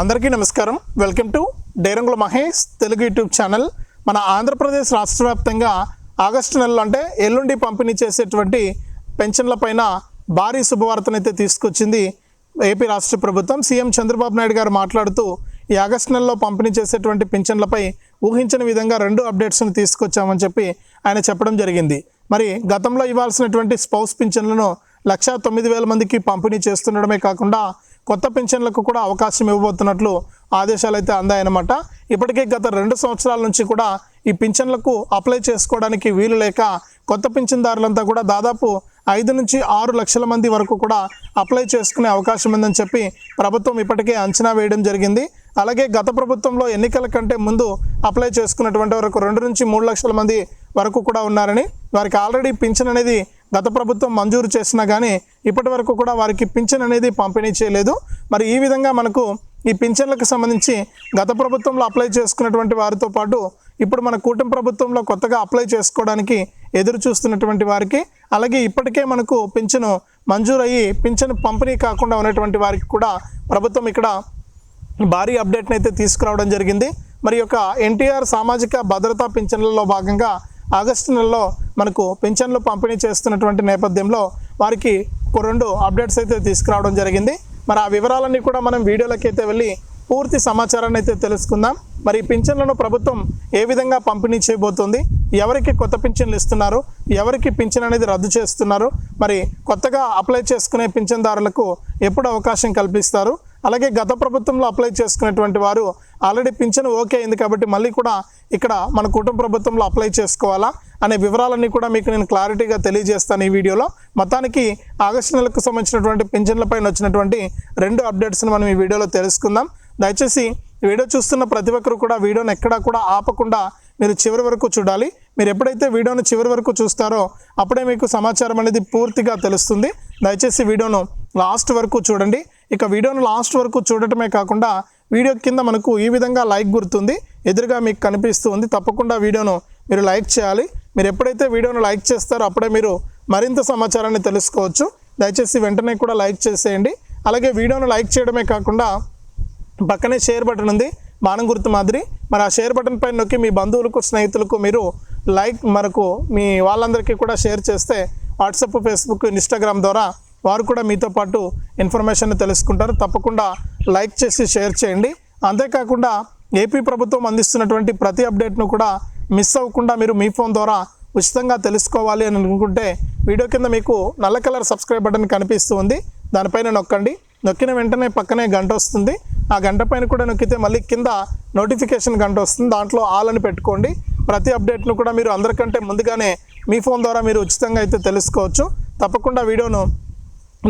అందరికీ నమస్కారం. Welcome to డైరంగుల Mahesh Telugu YouTube channel. మన ఆంధ్రప్రదేశ్ రాష్ట్ర వ్యాప్తంగా ఆగస్టు నెలలో అంటే ఎల్లుండి పంపిణీ చేసేటువంటి పెన్షన్ల పైన భారీ శుభవార్తనైతే తీసుకొచ్చింది ఏపీ రాష్ట్ర ప్రభుత్వం. సీఎం చంద్రబాబు నాయుడు గారు మాట్లాడుతూ ఈ ఆగస్టు నెలలో పంపిణీ చేసేటువంటి పింఛన్లపై ఊహించని విధంగా రెండు అప్డేట్స్ని తీసుకొచ్చామని చెప్పి ఆయన చెప్పడం జరిగింది. మరి గతంలో ఇవ్వాల్సినటువంటి స్పౌస్ పింఛన్లను లక్షా తొమ్మిది వేల మందికి పంపిణీ చేస్తుండడమే కాకుండా కొత్త పెన్షన్లకు కూడా అవకాశం ఇవ్వబోతున్నట్లు ఆదేశాలు అయితే అందాయన్నమాట. ఇప్పటికే గత రెండు సంవత్సరాల నుంచి కూడా ఈ పింఛన్లకు అప్లై చేసుకోవడానికి వీలు లేక కొత్త పింఛన్దారులంతా కూడా దాదాపు ఐదు నుంచి ఆరు లక్షల మంది వరకు కూడా అప్లై చేసుకునే అవకాశం ఉందని చెప్పి ప్రభుత్వం ఇప్పటికే అంచనా వేయడం జరిగింది. అలాగే గత ప్రభుత్వంలో ఎన్నికల కంటే ముందు అప్లై చేసుకున్నటువంటి వరకు రెండు నుంచి మూడు లక్షల మంది వరకు కూడా ఉన్నారని వారికి ఆల్రెడీ పింఛన్ అనేది గత ప్రభుత్వం మంజూరు చేసినా కానీ ఇప్పటి వరకు కూడా వారికి పింఛన్ అనేది పంపిణీ చేయలేదు. మరి ఈ విధంగా మనకు ఈ పింఛన్లకు సంబంధించి గత ప్రభుత్వంలో అప్లై చేసుకున్నటువంటి వారితో పాటు ఇప్పుడు మన కూటమి ప్రభుత్వంలో కొత్తగా అప్లై చేసుకోవడానికి ఎదురు చూస్తున్నటువంటి వారికి అలాగే ఇప్పటికే మనకు పింఛను మంజూరయ్యి పింఛను పంపిణీ కాకుండా ఉన్నటువంటి వారికి కూడా ప్రభుత్వం ఇక్కడ భారీ అప్డేట్ని అయితే తీసుకురావడం జరిగింది. మరి యొక్క ఎన్టీఆర్ సామాజిక భద్రతా పింఛన్లలో భాగంగా ఆగస్టు నెలలో మనకు పింఛన్లు పంపిణీ చేస్తున్నటువంటి నేపథ్యంలో వారికి ఒక రెండు అప్డేట్స్ అయితే తీసుకురావడం జరిగింది. మరి ఆ వివరాలన్నీ కూడా మనం వీడియోలోకి అయితే వెళ్ళి పూర్తి సమాచారాన్ని అయితే తెలుసుకుందాం. మరి పింఛన్లను ప్రభుత్వం ఏ విధంగా పంపిణీ చేయబోతుంది? ఎవరికి కొత్త పింఛన్లు ఇస్తున్నారు? ఎవరికి పింఛన్ అనేది రద్దు చేస్తున్నారు? మరి కొత్తగా అప్లై చేసుకునే పింఛన్దారులకు ఎప్పుడు అవకాశం కల్పిస్తారు? అలాగే గత ప్రభుత్వంలో అప్లై చేసుకునేటువంటి వారు ఆల్రెడీ పింఛను ఓకే అయింది కాబట్టి మళ్ళీ కూడా ఇక్కడ మన కుటుంబ ప్రభుత్వంలో అప్లై చేసుకోవాలా అనే వివరాలన్నీ కూడా మీకు నేను క్లారిటీగా తెలియజేస్తాను ఈ వీడియోలో. మొత్తానికి ఆగస్టు నెలకు సంబంధించినటువంటి పింఛన్లపైన వచ్చినటువంటి రెండు అప్డేట్స్ని మనం ఈ వీడియోలో తెలుసుకుందాం. దయచేసి వీడియో చూస్తున్న ప్రతి ఒక్కరు కూడా వీడియోని ఎక్కడా కూడా ఆపకుండా మీరు చివరి వరకు చూడాలి. మీరు ఎప్పుడైతే వీడియోను చివరి వరకు చూస్తారో అప్పుడే మీకు సమాచారం అనేది పూర్తిగా తెలుస్తుంది. దయచేసి వీడియోను లాస్ట్ వరకు చూడండి. ఇక వీడియోను లాస్ట్ వరకు చూడటమే కాకుండా వీడియో కింద మనకు ఈ విధంగా లైక్ గుర్తుంది ఎదురుగా మీకు కనిపిస్తూ ఉంది తప్పకుండా వీడియోను మీరు లైక్ చేయాలి. మీరు ఎప్పుడైతే వీడియోను లైక్ చేస్తారో అప్పుడే మీరు మరింత సమాచారాన్ని తెలుసుకోవచ్చు. దయచేసి వెంటనే కూడా లైక్ చేసేయండి. అలాగే వీడియోను లైక్ చేయడమే కాకుండా పక్కనే షేర్ బటన్ ఉంది బాణం గుర్తు మాదిరి. మరి ఆ షేర్ బటన్ పైన నొక్కి మీ బంధువులకు స్నేహితులకు మీరు లైక్ మనకు మీ వాళ్ళందరికీ కూడా షేర్ చేస్తే వాట్సాప్ ఫేస్బుక్ ఇన్స్టాగ్రామ్ ద్వారా వారు కూడా మీతో పాటు ఇన్ఫర్మేషన్ తెలుసుకుంటారు. తప్పకుండా లైక్ చేసి షేర్ చేయండి. అంతేకాకుండా ఏపీ ప్రభుత్వం అందిస్తున్నటువంటి ప్రతి అప్డేట్ను కూడా మిస్ అవ్వకుండా మీరు మీ ఫోన్ ద్వారా ఉచితంగా తెలుసుకోవాలి అని అనుకుంటే వీడియో కింద మీకు నల్ల కలర్ సబ్స్క్రైబ్ బటన్ కనిపిస్తూ ఉంది. దానిపైన నొక్కండి. నొక్కిన వెంటనే పక్కనే గంట వస్తుంది. ఆ గంట పైన కూడా నొక్కితే మళ్ళీ కింద నోటిఫికేషన్ గంట వస్తుంది. దాంట్లో ఆల్ అని పెట్టుకోండి. ప్రతి అప్డేట్ను కూడా మీరు అందరికంటే ముందుగానే మీ ఫోన్ ద్వారా మీరు ఉచితంగా అయితే తెలుసుకోవచ్చు. తప్పకుండా వీడియోను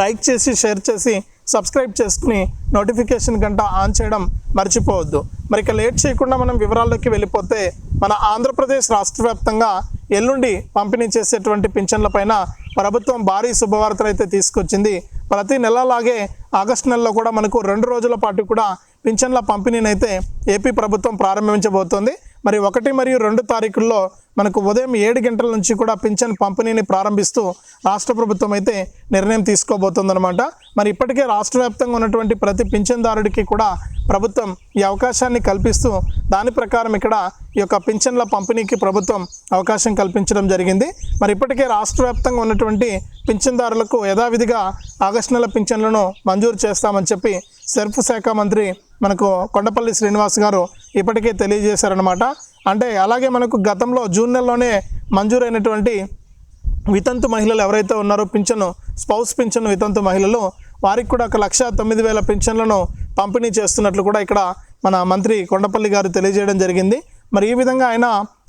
లైక్ చేసి షేర్ చేసి సబ్స్క్రైబ్ చేసుకుని నోటిఫికేషన్ గంట ఆన్ చేయడం మర్చిపోవద్దు. మరి ఇక లేట్ చేయకుండా మనం వివరాల్లోకి వెళ్ళిపోతే మన ఆంధ్రప్రదేశ్ రాష్ట్ర వ్యాప్తంగా ఎల్లుండి పంపిణీ చేసేటువంటి పింఛన్లపైన ప్రభుత్వం భారీ శుభవార్తలు అయితే తీసుకొచ్చింది. ప్రతి నెలలాగే ఆగస్టు నెలలో కూడా మనకు రెండు రోజుల పాటు కూడా పింఛన్ల పంపిణీనైతే ఏపీ ప్రభుత్వం ప్రారంభించబోతోంది. మరి ఒకటి మరియు రెండు తారీఖుల్లో మనకు ఉదయం ఏడు గంటల నుంచి కూడా పింఛన్ పంపిణీని ప్రారంభిస్తూ రాష్ట్ర ప్రభుత్వం అయితే నిర్ణయం తీసుకోబోతుందన్నమాట. మరి ఇప్పటికే రాష్ట్ర వ్యాప్తంగా ఉన్నటువంటి ప్రతి పింఛన్దారుడికి కూడా ప్రభుత్వం ఈ అవకాశాన్ని కల్పిస్తూ దాని ప్రకారం ఇక్కడ ఈ యొక్క పింఛన్ల పంపిణీకి ప్రభుత్వం అవకాశం కల్పించడం జరిగింది. మరి ఇప్పటికే రాష్ట్ర వ్యాప్తంగా ఉన్నటువంటి పింఛన్దారులకు యథావిధిగా ఆగస్టు నెల పింఛన్లను మంజూరు చేస్తామని చెప్పి సెర్ఫ్ శాఖ మంత్రి మనకు కొండపల్లి శ్రీనివాస్ గారు ఇప్పటికే తెలియజేశారనమాట అంటే అలాగే మనకు గతంలో జూన్ నెలలోనే మంజూరైనటువంటి వితంతు మహిళలు ఎవరైతే ఉన్నారో పింఛను స్పౌస్ పింఛను వితంతు మహిళలు వారికి కూడా ఒక లక్ష తొమ్మిది వేల పింఛన్లను పంపిణీ చేస్తున్నట్లు కూడా ఇక్కడ మన మంత్రి కొండపల్లి గారు తెలియజేయడం జరిగింది. మరి ఈ విధంగా ఆయన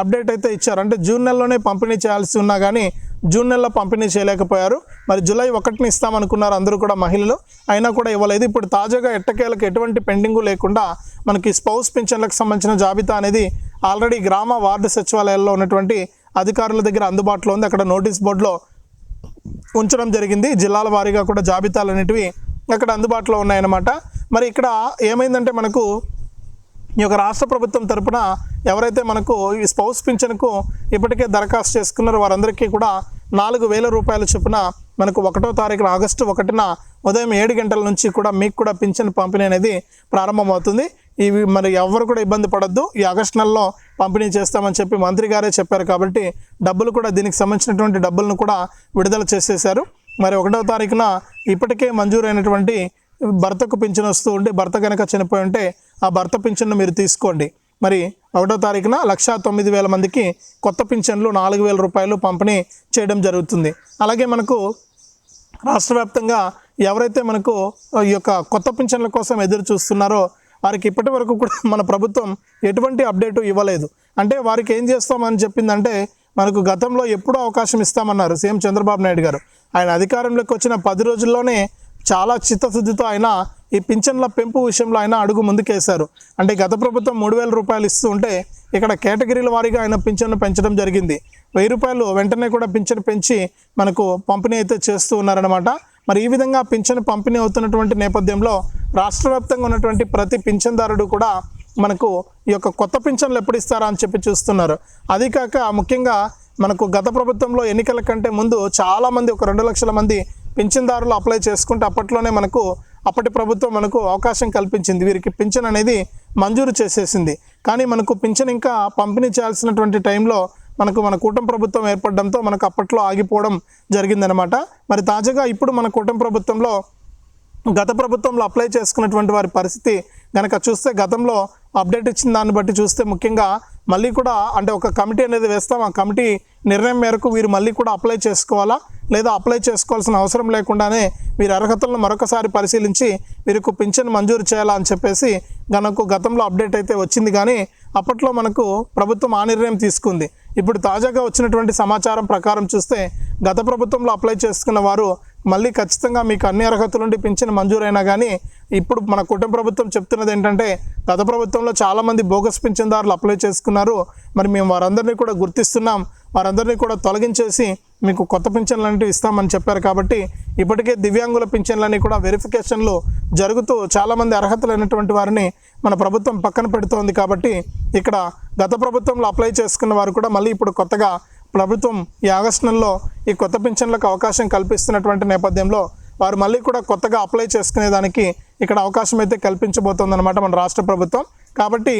అప్డేట్ అయితే ఇచ్చారు. అంటే జూన్ నెలలోనే పంపిణీ చేయాల్సి ఉన్నా కానీ జూన్ నెలలో పంపిణీ చేయలేకపోయారు. మరి జూలై ఒకటిని ఇస్తామనుకున్నారు అందరూ కూడా మహిళలు. అయినా కూడా ఇవ్వలేదు. ఇప్పుడు తాజాగా ఎట్టకేలకు ఎటువంటి పెండింగు లేకుండా మనకి స్పౌస్ పింఛన్లకు సంబంధించిన జాబితా అనేది ఆల్రెడీ గ్రామ వార్డు సచివాలయాల్లో ఉన్నటువంటి అధికారుల దగ్గర అందుబాటులో ఉంది. అక్కడ నోటీస్ బోర్డులో ఉంచడం జరిగింది. జిల్లాల వారీగా కూడా జాబితాలు అనేటివి అక్కడ అందుబాటులో ఉన్నాయన్నమాట. మరి ఇక్కడ ఏమైందంటే మనకు ఈ యొక్క రాష్ట్ర ప్రభుత్వం తరపున ఎవరైతే మనకు ఈ స్పౌస్ పింఛన్కు ఇప్పటికే దరఖాస్తు చేసుకున్నారో వారందరికీ కూడా నాలుగు వేల రూపాయల చొప్పున మనకు ఒకటో తారీఖున ఆగస్టు ఒకటిన ఉదయం ఏడు గంటల నుంచి కూడా మీకు కూడా పింఛన్ పంపిణీ అనేది ప్రారంభమవుతుంది. ఇవి మరి ఎవరు కూడా ఇబ్బంది పడద్దు. ఈ ఆగస్టు నెలలో పంపిణీ చేస్తామని చెప్పి మంత్రి గారే చెప్పారు కాబట్టి డబ్బులు కూడా దీనికి సంబంధించినటువంటి డబ్బులను కూడా విడుదల చేసేశారు. మరి ఒకటో తారీఖున ఇప్పటికే మంజూరైనటువంటి భర్తకు పింఛన్ వస్తూ ఉండి భర్త కనుక చనిపోయి ఉంటే ఆ భర్త పింఛన్ను మీరు తీసుకోండి. మరి ఒకటో తారీఖున లక్షా తొమ్మిది వేల మందికి కొత్త పింఛన్లు నాలుగు వేల రూపాయలు పంపిణీ చేయడం జరుగుతుంది. అలాగే మనకు రాష్ట్ర వ్యాప్తంగా ఎవరైతే మనకు ఈ యొక్క కొత్త పింఛన్ల కోసం ఎదురు చూస్తున్నారో వారికి ఇప్పటి వరకు కూడా మన ప్రభుత్వం ఎటువంటి అప్డేట్ ఇవ్వలేదు. అంటే వారికి ఏం చేస్తామని చెప్పిందంటే మనకు గతంలో ఎప్పుడూ అవకాశం ఇస్తామన్నారు సీఎం చంద్రబాబు నాయుడు గారు. ఆయన అధికారంలోకి వచ్చిన పది రోజుల్లోనే చాలా చిత్తశుద్ధితో ఆయన ఈ పింఛన్ల పెంపు విషయంలో ఆయన అడుగు ముందుకేశారు. అంటే గత ప్రభుత్వం మూడు వేల రూపాయలు ఇస్తూ ఉంటే ఇక్కడ కేటగిరీల వారీగా ఆయన పింఛన్ను పెంచడం జరిగింది. వెయ్యి రూపాయలు వెంటనే కూడా పింఛను పెంచి మనకు పంపిణీ అయితే చేస్తూ ఉన్నారనమాట మరి ఈ విధంగా పింఛను పంపిణీ అవుతున్నటువంటి నేపథ్యంలో రాష్ట్ర వ్యాప్తంగా ఉన్నటువంటి ప్రతి పింఛన్దారుడు కూడా మనకు ఈ యొక్క కొత్త పింఛన్లు ఎప్పుడు ఇస్తారా అని చెప్పి చూస్తున్నారు. అది కాక ముఖ్యంగా మనకు గత ప్రభుత్వంలో ఎన్నికల కంటే ముందు చాలామంది ఒక రెండు లక్షల మంది పింఛన్దారులు అప్లై చేసుకుంటే అప్పట్లోనే మనకు అప్పటి ప్రభుత్వం మనకు అవకాశం కల్పించింది. వీరికి పింఛన్ అనేది మంజూరు చేసేసింది. కానీ మనకు పింఛన్ ఇంకా పంపిణీ చేయాల్సినటువంటి టైంలో మనకు మన కూటమి ప్రభుత్వం ఏర్పడడంతో మనకు అప్పట్లో ఆగిపోవడం జరిగిందనమాట మరి తాజాగా ఇప్పుడు మన కూటమి ప్రభుత్వంలో గత ప్రభుత్వంలో అప్లై చేసుకున్నటువంటి వారి పరిస్థితి గనక చూస్తే గతంలో అప్డేట్ ఇచ్చిన దాన్ని బట్టి చూస్తే ముఖ్యంగా మళ్ళీ కూడా అంటే ఒక కమిటీ అనేది వేస్తాం. ఆ కమిటీ నిర్ణయం మేరకు వీరు మళ్ళీ కూడా అప్లై చేసుకోవాలా? లేదా అప్లై చేసుకోవాల్సిన అవసరం లేకుండానే వీరి అర్హతలను మరొకసారి పరిశీలించి వీరికి పింఛన్ మంజూరు చేయాలా అని చెప్పేసి మనకు గతంలో అప్డేట్ అయితే వచ్చింది కానీ అప్పట్లో మనకు ప్రభుత్వం ఆ నిర్ణయం తీసుకుంది. ఇప్పుడు తాజాగా వచ్చినటువంటి సమాచారం ప్రకారం చూస్తే గత ప్రభుత్వంలో అప్లై చేసుకున్న వారు మళ్ళీ ఖచ్చితంగా మీకు అన్ని అర్హతల నుండి పింఛన్ మంజూరైనా కానీ ఇప్పుడు మన కుటుంబ ప్రభుత్వం చెప్తున్నది ఏంటంటే గత ప్రభుత్వంలో చాలామంది బోగస్ పింఛన్దారులు అప్లై చేసుకున్నారు. మరి మేము వారందరినీ కూడా గుర్తిస్తున్నాం. వారందరినీ కూడా తొలగించేసి మీకు కొత్త పింఛన్లు అనేవి ఇస్తామని చెప్పారు కాబట్టి ఇప్పటికే దివ్యాంగుల పింఛన్లని కూడా వెరిఫికేషన్లు జరుగుతూ చాలామంది అర్హతలైనటువంటి వారిని మన ప్రభుత్వం పక్కన పెడుతోంది కాబట్టి ఇక్కడ గత ప్రభుత్వంలో అప్లై చేసుకున్న వారు కూడా మళ్ళీ ఇప్పుడు కొత్తగా ప్రభుత్వం ఈ ఆగస్టు నెలలో ఈ కొత్త పింఛన్లకు అవకాశం కల్పిస్తున్నటువంటి నేపథ్యంలో వారు మళ్ళీ కూడా కొత్తగా అప్లై చేసుకునేదానికి ఇక్కడ అవకాశం అయితే కల్పించబోతోందన్నమాట మన రాష్ట్ర ప్రభుత్వం. కాబట్టి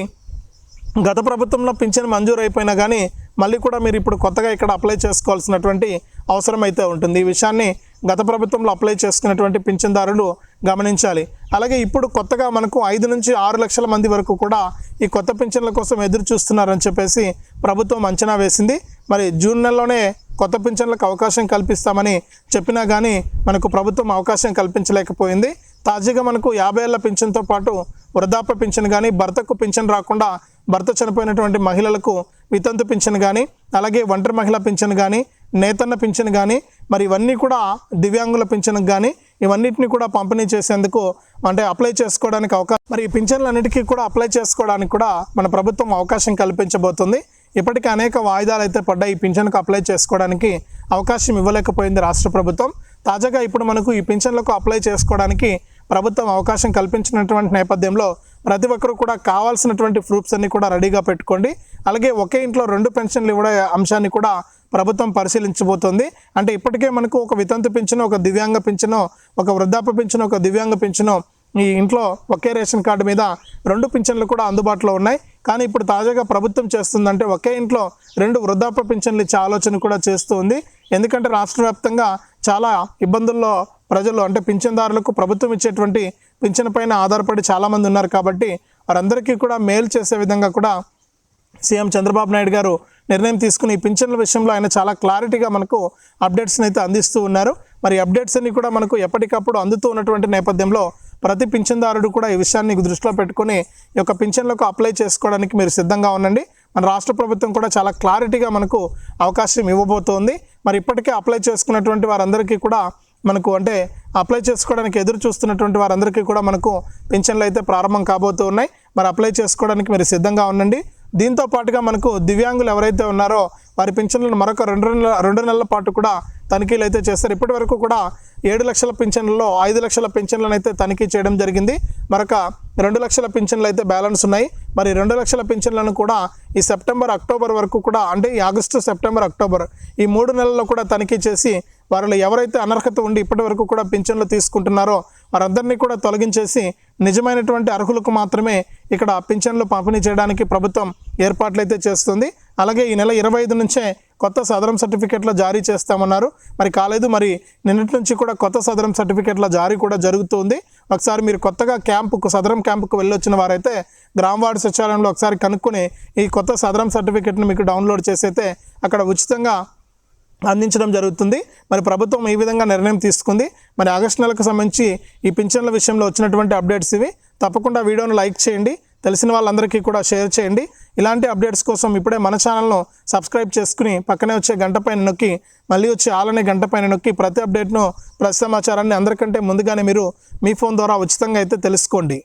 గత ప్రభుత్వంలో పింఛన్ మంజూరు అయిపోయినా కానీ మళ్ళీ కూడా మీరు ఇప్పుడు కొత్తగా ఇక్కడ అప్లై చేసుకోవాల్సినటువంటి అవసరం అయితే ఉంటుంది. ఈ విషయాన్ని గత ప్రభుత్వంలో అప్లై చేసుకున్నటువంటి పింఛన్దారులు గమనించాలి. అలాగే ఇప్పుడు కొత్తగా మనకు ఐదు నుంచి ఆరు లక్షల మంది వరకు కూడా ఈ కొత్త పింఛన్ల కోసం ఎదురు చూస్తున్నారని చెప్పేసి ప్రభుత్వం అంచనా వేసింది. మరి జూన్ నెలలోనే కొత్త పింఛన్లకు అవకాశం కల్పిస్తామని చెప్పినా కానీ మనకు ప్రభుత్వం అవకాశం కల్పించలేకపోయింది. తాజాగా మనకు యాభై ఏళ్ళ పింఛన్తో పాటు వృద్ధాప్య పింఛన్ కానీ భర్తకు పింఛన్ రాకుండా భర్త చనిపోయినటువంటి మహిళలకు వితంతు పింఛన్ కానీ అలాగే ఒంటరి మహిళ పింఛన్ కానీ నేతన్న పింఛన్ కానీ మరి ఇవన్నీ కూడా దివ్యాంగుల పింఛన్ కానీ ఇవన్నిటిని కూడా పంపిణీ చేసేందుకు అంటే అప్లై చేసుకోవడానికి అవకాశం మరి ఈ పింఛన్లన్నిటికీ కూడా అప్లై చేసుకోవడానికి కూడా మన ప్రభుత్వం అవకాశం కల్పించబోతుంది. ఇప్పటికే అనేక వాయిదాలు అయితే పడ్డాయి ఈ పింఛన్కు అప్లై చేసుకోవడానికి అవకాశం ఇవ్వలేకపోయింది రాష్ట్ర ప్రభుత్వం. తాజాగా ఇప్పుడు మనకు ఈ పింఛన్లకు అప్లై చేసుకోవడానికి ప్రభుత్వం అవకాశం కల్పించినటువంటి నేపథ్యంలో ప్రతి ఒక్కరు కూడా కావాల్సినటువంటి ప్రూఫ్స్ అన్ని కూడా రెడీగా పెట్టుకోండి. అలాగే ఒకే ఇంట్లో రెండు పెన్షన్లు ఇవ్వడే అంశాన్ని కూడా ప్రభుత్వం పరిశీలించబోతోంది. అంటే ఇప్పటికే మనకు ఒక వితంతు పింఛను ఒక దివ్యాంగ పింఛను ఒక వృద్ధాప్య పింఛను ఒక దివ్యాంగ పింఛను ఈ ఇంట్లో ఒకే రేషన్ కార్డు మీద రెండు పింఛన్లు కూడా అందుబాటులో ఉన్నాయి. కానీ ఇప్పుడు తాజాగా ప్రభుత్వం చేస్తుందంటే ఒకే ఇంట్లో రెండు వృద్ధాప్య పింఛన్లు ఇచ్చే ఆలోచన కూడా చేస్తూ ఉంది. ఎందుకంటే రాష్ట్ర వ్యాప్తంగా చాలా ఇబ్బందుల్లో ప్రజలు అంటే పింఛన్దారులకు ప్రభుత్వం ఇచ్చేటువంటి పింఛన్ పైన ఆధారపడి చాలామంది ఉన్నారు కాబట్టి వారందరికీ కూడా మేలు చేసే విధంగా కూడా సీఎం చంద్రబాబు నాయుడు గారు నిర్ణయం తీసుకుని ఈ పింఛన్ల విషయంలో ఆయన చాలా క్లారిటీగా మనకు అప్డేట్స్ని అయితే అందిస్తూ ఉన్నారు. మరి అప్డేట్స్ అన్ని కూడా మనకు ఎప్పటికప్పుడు అందుతూ ఉన్నటువంటి నేపథ్యంలో ప్రతి పింఛన్దారుడు కూడా ఈ విషయాన్ని దృష్టిలో పెట్టుకొని ఈ యొక్క పింఛన్లకు అప్లై చేసుకోవడానికి మీరు సిద్ధంగా ఉండండి. మన రాష్ట్ర ప్రభుత్వం కూడా చాలా క్లారిటీగా మనకు అవకాశం ఇవ్వబోతోంది. మరి ఇప్పటికే అప్లై చేసుకున్నటువంటి వారందరికీ కూడా మనకు అంటే అప్లై చేసుకోవడానికి ఎదురు చూస్తున్నటువంటి వారందరికీ కూడా మనకు పింఛన్లు అయితే ప్రారంభం కాబోతూ ఉన్నాయి. మరి అప్లై చేసుకోవడానికి మీరు సిద్ధంగా ఉండండి. దీంతో పాటుగా మనకు దివ్యాంగులు ఎవరైతే ఉన్నారో వారి పింఛన్లను మరొక రెండు నెలల రెండు నెలల పాటు కూడా తనిఖీలు అయితే చేస్తారు. ఇప్పటి వరకు కూడా ఏడు లక్షల పింఛన్లలో ఐదు లక్షల పింఛన్లను అయితే తనిఖీ చేయడం జరిగింది. మరొక రెండు లక్షల పింఛన్లు అయితే బ్యాలెన్స్ ఉన్నాయి. మరి రెండు లక్షల పింఛన్లను కూడా ఈ సెప్టెంబర్ అక్టోబర్ వరకు కూడా అంటే ఈ ఆగస్టు సెప్టెంబర్ అక్టోబర్ ఈ మూడు నెలల్లో కూడా తనిఖీ చేసి వారిలో ఎవరైతే అనర్హత ఉండి ఇప్పటి వరకు కూడా పింఛన్లు తీసుకుంటున్నారో వారందరినీ కూడా తొలగించేసి నిజమైనటువంటి అర్హులకు మాత్రమే ఇక్కడ పింఛన్లు పంపిణీ చేయడానికి ప్రభుత్వం ఏర్పాట్లయితే చేస్తుంది. అలాగే ఈ నెల ఇరవై ఐదు నుంచే కొత్త సదరం సర్టిఫికెట్ల జారీ చేస్తామన్నారు. మరి కాలేదు మరి నిన్నటి నుంచి కూడా కొత్త సదరం సర్టిఫికెట్ల జారీ కూడా జరుగుతుంది. ఒకసారి మీరు కొత్తగా క్యాంపుకు సదరం క్యాంపుకు వెళ్ళొచ్చిన వారైతే గ్రామ వార్డు సచివాలయంలో ఒకసారి కనుక్కొని ఈ కొత్త సదరం సర్టిఫికెట్ను మీకు డౌన్లోడ్ చేసైతే అక్కడ ఉచితంగా అందించడం జరుగుతుంది. మరి ప్రభుత్వం ఈ విధంగా నిర్ణయం తీసుకుంది. మరి ఆగస్టు నెలకు సంబంధించి ఈ పింఛన్ల విషయంలో వచ్చినటువంటి అప్డేట్స్ ఇవి. తప్పకుండా వీడియోను లైక్ చేయండి. తెలిసిన వాళ్ళందరికీ కూడా షేర్ చేయండి. ఇలాంటి అప్డేట్స్ కోసం ఇప్పుడే మన ఛానల్ను సబ్స్క్రైబ్ చేసుకుని పక్కనే వచ్చే గంట పైన నొక్కి మళ్ళీ వచ్చే ఆలనే గంట పైన నొక్కి ప్రతి అప్డేట్ను ప్రతి సమాచారాన్ని అందరికంటే ముందుగానే మీరు మీ ఫోన్ ద్వారా ఉచితంగా అయితే తెలుసుకోండి.